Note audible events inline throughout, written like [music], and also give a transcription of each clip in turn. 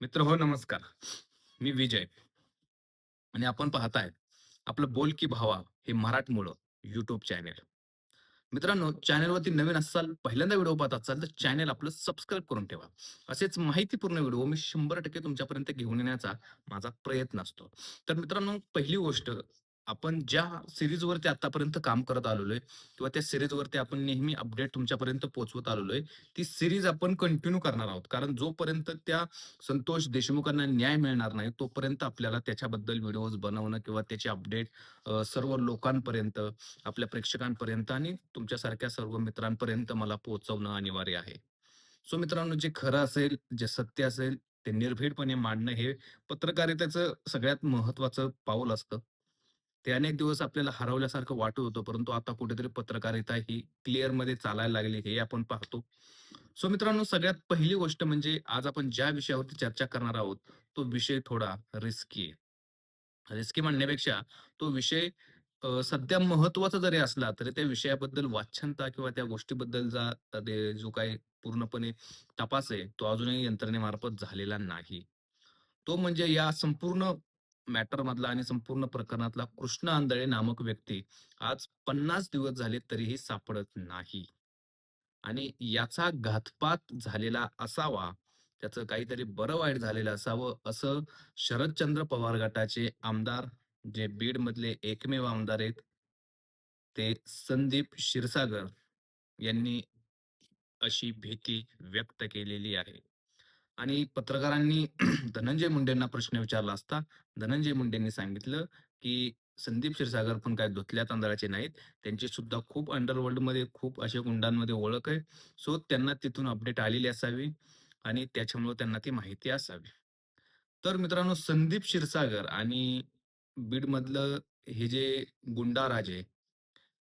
मित्र हो नमस्कार. मी विजय आणि आपण पाहताय आपलं बोल की भावा हे मराठमोळं युट्यूब चॅनेल. मित्रांनो चॅनेलवरती नवीन असाल, पहिल्यांदा व्हिडिओ पाहत असाल तर चॅनेल आपलं सबस्क्राईब करून ठेवा. असेच माहितीपूर्ण व्हिडिओ मी 100% तुमच्यापर्यंत घेऊन येण्याचा माझा प्रयत्न असतो. तर मित्रांनो पहिली गोष्ट आपण ज्या सीरीजवरती आतापर्यंत काम करत आलेलो आहे किंवा त्या सिरीजवरती आपण नेहमी अपडेट तुमच्यापर्यंत पोहोचवत आलेलो आहे. ती सिरीज आपण कंटिन्यू करणार आहोत. कारण जोपर्यंत त्या संतोष देशमुखांना न्याय मिळणार नाही, तोपर्यंत आपल्याला त्याच्याबद्दल व्हिडिओज बनवणं किंवा त्याचे अपडेट सर्व लोकांपर्यंत, आपल्या प्रेक्षकांपर्यंत आणि तुमच्यासारख्या सर्व मित्रांपर्यंत मला पोहोचवणं अनिवार्य आहे. सो मित्रांनो, जे खरं असेल, जे सत्य असेल, ते निर्भीडपणे मांडणं हे पत्रकारितेचं सगळ्यात महत्वाचं पाऊल असतं. ते अनेक दिवस आपल्याला हरवल्यासारखं वाटत होतं, परंतु आता कुठेतरी पत्रकारिता ही क्लिअरमध्ये चालायला लागली हे आपण पाहतो. सो मित्रांनो, सगळ्यात पहिली गोष्ट म्हणजे आज आपण ज्या विषयावरती चर्चा करणार आहोत, तो विषय थोडा रिस्की आहे. रिस्की म्हणण्यापेक्षा तो विषय सध्या महत्त्वाचा जरी असला, तरी त्या विषयाबद्दल वाच्यता किंवा त्या गोष्टीबद्दलचा जो काही पूर्णपणे तपास आहे, तो अजूनही यंत्रणेमार्फत झालेला नाही. तो म्हणजे या संपूर्ण मॅटरमधला आणि संपूर्ण प्रकरणातला कृष्ण आंधळे नामक व्यक्ती आज 50 दिवस झाले तरीही सापडत नाही. आणि याचा घातपात झालेला असावा, त्याचं काहीतरी बरं वाईट झालेलं असावं, असं शरदचंद्र पवार गटाचे आमदार, जे बीड मधले एकमेव आमदार आहेत, ते संदीप क्षीरसागर यांनी अशी भीती व्यक्त केलेली आहे. आणि पत्रकारांनी [clears throat] धनंजय मुंडेंना प्रश्न विचारला असता, धनंजय मुंडेंनी सांगितलं, की संदीप क्षीरसागर पण काय धुतल्या तांदळाचे नाहीत. त्यांची सुद्धा खूप अंडरवर्ल्डमध्ये खूप अशा गुंडांमध्ये ओळख आहे. सो त्यांना तिथून अपडेट आलेली असावी आणि त्याच्यामुळे त्यांना ती माहिती असावी. तर मित्रांनो, संदीप क्षीरसागर आणि बीडमधलं हे जे गुंडाराज आहे,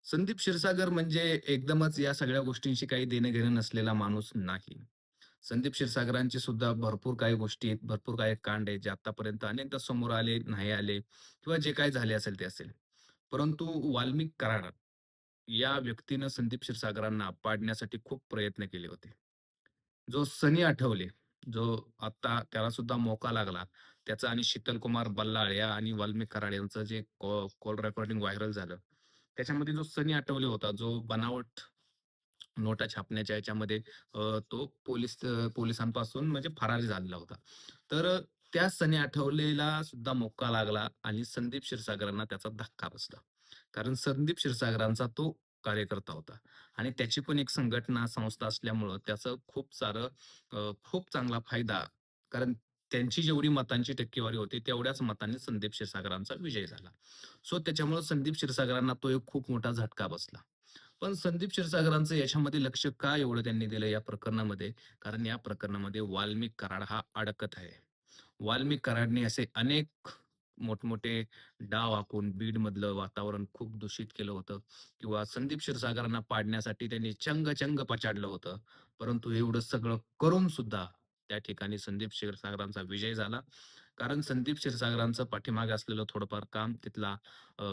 संदीप क्षीरसागर म्हणजे एकदमच या सगळ्या गोष्टींशी काही देणं-घेणं नसलेला माणूस नाही. संदीप क्षीरसागरांचे सुद्धा भरपूर काही गोष्टी आहेत, भरपूर काही कांड आहेत, जे आतापर्यंत अनेकदा समोर आले, नाही आले किंवा जे काही झाले असेल ते असेल. परंतु वाल्मिक कराड या व्यक्तीनं संदीप क्षीरसागरांना पाडण्यासाठी खूप प्रयत्न केले होते. जो सनी आठवले, जो आता त्याला सुद्धा मोका लागला. त्याचा आणि शीतल कुमार बल्लाळ या आणि वाल्मिक कराड यांचं जे कॉल रेकॉर्डिंग व्हायरल झालं. त्याच्यामध्ये जो सनी आठवले होता, जो बनावट नोटा छापण्याच्या याच्यामध्ये तो पोलीस पोलिसांपासून म्हणजे फरार झालेला होता. तर त्या सनी आठवलेला सुद्धा मोक्का लागला आणि संदीप क्षीरसागरांना त्याचा धक्का बसला. कारण संदीप क्षीरसागरांचा तो कार्यकर्ता होता आणि त्याची पण एक संघटना, संस्था असल्यामुळं त्याचं खूप सारं खूप चांगला फायदा कारण त्यांची जेवढी मतांची टक्केवारी होती, तेवढ्याच मतांनी संदीप क्षीरसागरांचा विजय झाला. सो त्याच्यामुळं संदीप क्षीरसागरांना तो एक खूप मोठा झटका बसला. पण संदीप क्षीरसागरांचं याच्यामध्ये लक्ष का एवढं त्यांनी दिलं या प्रकरणामध्ये? कारण या प्रकरणामध्ये वाल्मिक कराड हा अडकत आहे. वाल्मिक कराडने असे अनेक मोठमोठे डाव आखून बीडमधलं वातावरण खूप दूषित केलं होतं किंवा संदीप क्षीरसागरांना पाडण्यासाठी त्यांनी चंग-चंग पछाडलं होतं. परंतु एवढं सगळं करून सुद्धा त्या ठिकाणी संदीप क्षीरसागरांचा विजय झाला. कारण संदीप क्षीरसागरांचं पाठीमागे असलेलं थोडंफार काम, तिथला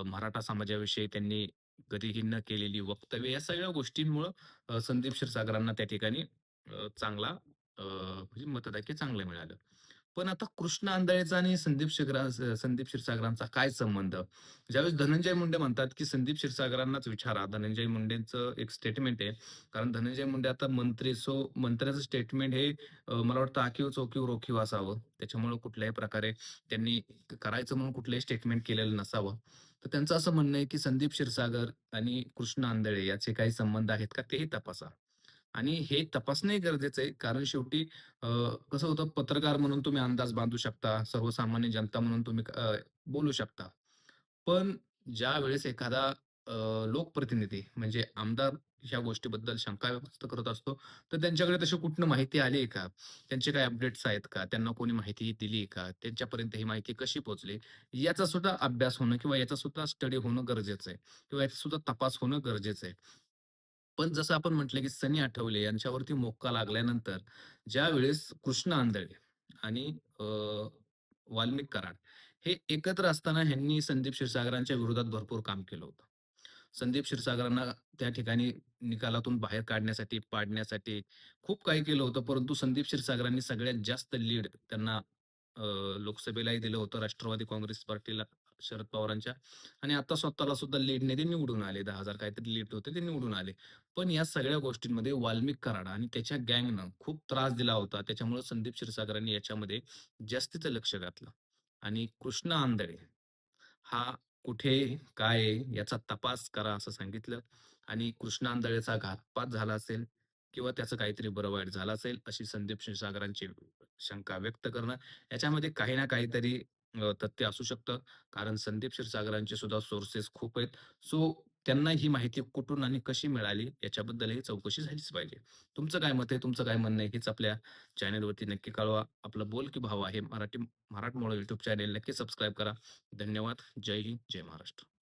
मराठा समाजाविषयी त्यांनी कधीही केलेली वक्तव्य या सगळ्या गोष्टींमुळं संदीप क्षीरसागरांना त्या ठिकाणी चांगला अ, म्हणजे मतदाक्य चांगलं मिळालं. पण आता कृष्ण आंधळेचा आणि संदीप शिगरा संदीप क्षीरसागरांचा काय संबंध? ज्यावेळेस धनंजय मुंडे म्हणतात, की संदीप क्षीरसागरांनाच विचारा. धनंजय मुंडेंचं एक स्टेटमेंट आहे. कारण धनंजय मुंडे आता मंत्री, सो मंत्र्याचं स्टेटमेंट हे मला वाटतं आखीव चोखीव रोखीव असावं. त्याच्यामुळं कुठल्याही प्रकारे त्यांनी करायचं म्हणून कुठलंही स्टेटमेंट केलेलं नसावं. तर त्यांचं असं म्हणणं आहे, की संदीप क्षीरसागर आणि कृष्ण आंधळे याचे काही संबंध आहेत का तेही तपासा. आणि हे तपासणंही गरजेचं आहे. कारण शेवटी कसं होतं पत्रकार म्हणून तुम्ही अंदाज बांधू शकता. सर्वसामान्य जनता म्हणून तुम्ही बोलू शकता. पण ज्यावेळेस एखादा लोकप्रतिनिधी म्हणजे आमदार ह्या गोष्टीबद्दल शंका व्यक्त करत असतो, तर त्यांच्याकडे तशी कुठनं माहिती आली आहे का? त्यांचे काय अपडेट्स आहेत का? त्यांना कोणी माहिती दिली आहे का? त्यांच्यापर्यंत ही माहिती कशी पोहोचली? याचा सुद्धा अभ्यास होणं किंवा याचा सुद्धा स्टडी होणं गरजेचं आहे किंवा याचा सुद्धा तपास होणं गरजेचं आहे. पण जसं आपण म्हटलं, की सनी आठवले यांच्यावरती मोक्का लागल्यानंतर ज्यावेळेस कृष्ण आंधळे आणि वाल्मिक कराड हे एकत्र असताना ह्यांनी संदीप क्षीरसागरांच्या विरोधात भरपूर काम केलं होतं. संदीप क्षीरसागरांना त्या ठिकाणी निकालातून बाहेर काढण्यासाठी, पाडण्यासाठी खूप काही केलं होतं. परंतु संदीप क्षीरसागरांनी सगळ्यात जास्त लीड त्यांना लोकसभेलाही दिलं होतं, राष्ट्रवादी काँग्रेस पार्टीला शरद पवारांच्या आणि आता स्वतःला सुद्धा लीडने ते निवडून आले. दहा हजार काहीतरी लीड होते ते निवडून आले. पण या सगळ्या गोष्टींमध्ये वाल्मिक कराड आणि त्याच्या गँगनं खूप त्रास दिला होता. त्याच्यामुळे संदीप क्षीरसागरांनी याच्यामध्ये जास्तीचं लक्ष घातलं आणि कृष्ण आंधळे हा कुठे, काय याचा तपास करा असं सांगितलं आणि कृष्णा आंधळेचा घातपात झाला असेल किंवा त्याचं काहीतरी बरं वाईट झालं असेल, अशी संदीप क्षीरसागरांची शंका व्यक्त करणं. याच्यामध्ये काही ना काहीतरी अ, तथ्य असू शकतं. कारण संदीप क्षीरसागरांचे सुद्धा सोर्सेस खूप आहेत. सो त्यांना ही माहिती कुठून आणि कशी मिळाली याच्याबद्दलही चौकशी झालीच पाहिजे. तुमचं काय मत आहे? तुमचं काय म्हणणं आहे? हेच आपल्या चॅनलवरती नक्की कळवा. आपलं बोल की भावा हे मराठी मराठमोळं यूट्यूब चॅनेल नक्की सबस्क्राईब करा. धन्यवाद. जय हिंद, जय महाराष्ट्र.